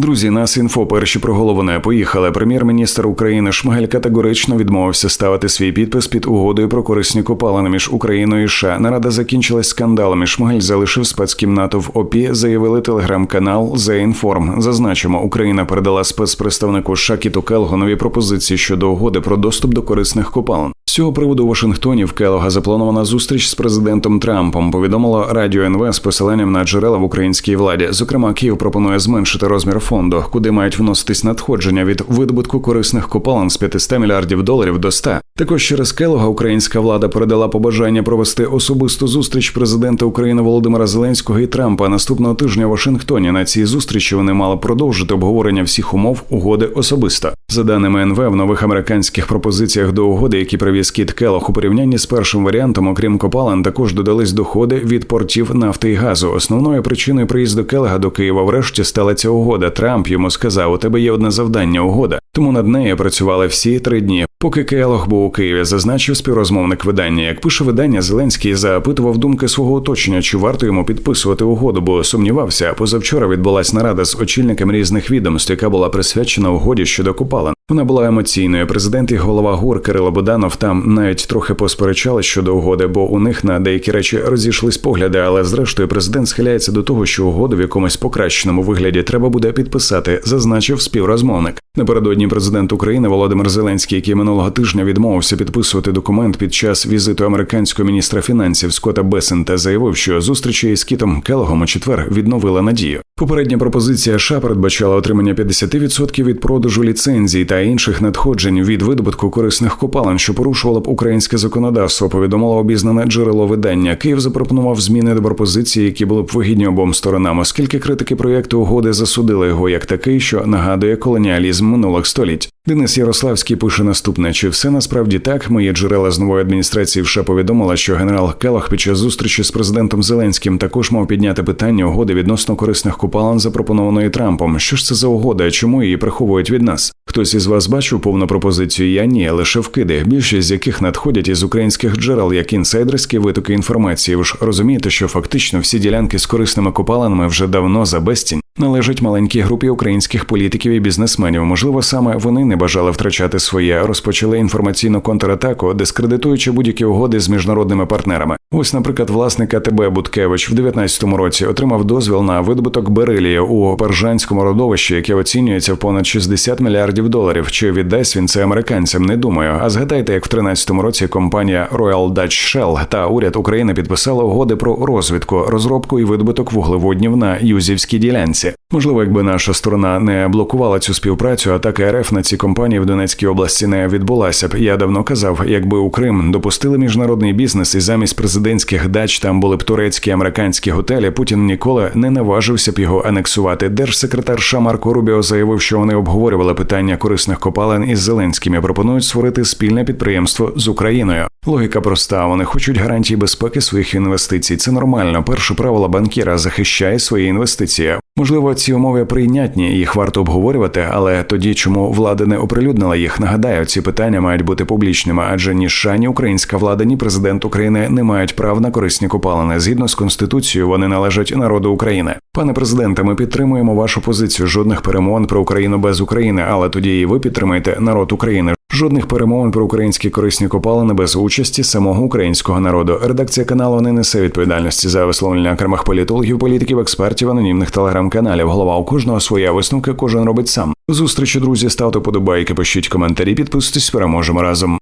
Друзі, нас інфо перші проголоване. Поїхали. Прем'єр-міністр України Шмигаль категорично відмовився ставити свій підпис під угодою про корисні копалини між Україною і США. Нарада закінчилась скандалами. Шмигаль залишив спецкімнату в ОПІ. Заявили телеграм-канал Inform. Зазначимо, Україна передала спецпредставнику США Кіту Келгу пропозиції щодо угоди про доступ до корисних копалин. Цього приводу у Вашингтоні в Келога запланована зустріч з президентом Трампом. Повідомило Радіо НВ з посиланням на джерела в українській владі. Зокрема, Київ пропонує зменшити розмір фонду, куди мають вноситись надходження від видобутку корисних копалин з 500 мільярдів доларів до 100. Також через Келога українська влада передала побажання провести особисту зустріч президента України Володимира Зеленського і Трампа наступного тижня в Вашингтоні. На цій зустрічі вони мали продовжити обговорення всіх умов угоди особисто. За даними НВ, в нових американських пропозиціях до угоди, які привіз Кіт Келох у порівнянні з першим варіантом, окрім копалин, також додались доходи від портів нафти і газу. Основною причиною приїзду Келега до Києва врешті стала ця угода. Трамп йому сказав: у тебе є одне завдання угода. Тому над нею працювали всі три дні. Поки Келох був у Києві, зазначив співрозмовник видання. Як пише видання, Зеленський запитував думки свого оточення, чи варто йому підписувати угоду, бо сумнівався. Позавчора відбулась нарада з очільниками різних відомств, яка була присвячена угоді щодо копалин. Вона була емоційною. Президент і голова ГУР Кирило Буданов там навіть трохи посперечали щодо угоди, бо у них на деякі речі розійшлись погляди. Але зрештою президент схиляється до того, що угоду в якомусь покращеному вигляді треба буде підписати, зазначив співрозмовник. Напередодні президент України Володимир Зеленський, який минулого тижня відмовився підписувати документ під час візиту американського міністра фінансів Скотта Бесента, заявив, що зустрічі із Кітом Келогом у четвер відновила надію. Попередня пропозиція США передбачала отримання 50% від продажу ліцензій та інших надходжень від видобутку корисних копалин, що порушувало б українське законодавство. Повідомило обізнане джерело видання. Київ запропонував зміни до пропозиції, які були б вигідні обом сторонам, оскільки критики проєкту угоди засудили його як такий, що нагадує колоніалізм минулих століть. Денис Ярославський пише наступне: чи все насправді так? Мої джерела з нової адміністрації США повідомила, що генерал Келох під час зустрічі з президентом Зеленським також мав підняти питання угоди відносно корисних копалин, запропонованої Трампом. Що ж це за угода? Чому її приховують від нас? Хтось із вас бачив повну пропозицію? Я ні, лише вкиди, більшість з яких надходять із українських джерел як інсайдерські витоки інформації. Ви ж розумієте, що фактично всі ділянки з корисними копалинами вже давно за безцінь належать маленькій групі українських політиків і бізнесменів. Можливо, саме вони не бажали втрачати своє, розпочали інформаційну контратаку, дискредитуючи будь-які угоди з міжнародними партнерами. Ось, наприклад, власник АТБ Буткевич в 19-му році отримав дозвіл на видобуток берилії у Пержанському родовищі, яке оцінюється в понад 60 мільярдів доларів. Чи віддасть він це американцям? Не думаю. А згадайте, як в 13-му році компанія Royal Dutch Shell та уряд України підписали угоди про розвідку, розробку і видобуток вуглеводнів на юзівській ділянці. it. Можливо, якби наша сторона не блокувала цю співпрацю, атака РФ на ці компанії в Донецькій області не відбулася б. Я давно казав, якби у Крим допустили міжнародний бізнес і замість президентських дач там були б турецькі американські готелі. Путін ніколи не наважився б його анексувати. Держсекретар США Марко Рубіо заявив, що вони обговорювали питання корисних копалин із Зеленським і пропонують створити спільне підприємство з Україною. Логіка проста. Вони хочуть гарантії безпеки своїх інвестицій. Це нормально. Перше правило банкіра захищає свої інвестиції. Можливо, ці умови прийнятні, їх варто обговорювати, але тоді чому влада не оприлюднила їх? Нагадаю, ці питання мають бути публічними, адже ні США, ні українська влада, ні президент України не мають прав на корисні копалини. Згідно з конституцією, вони належать народу України. Пане президенте, ми підтримуємо вашу позицію. Жодних перемовин про Україну без України, але тоді і ви підтримаєте народ України. Жодних перемовин про українські корисні копалини без участі самого українського народу. Редакція каналу не несе відповідальності за висловлення окремих політологів, політиків, експертів, анонімних телеграм-каналів. Голова у кожного своя висновка, кожен робить сам. Зустрічі, друзі, ставте подобайки, пишіть коментарі, підписуйтесь, переможемо разом.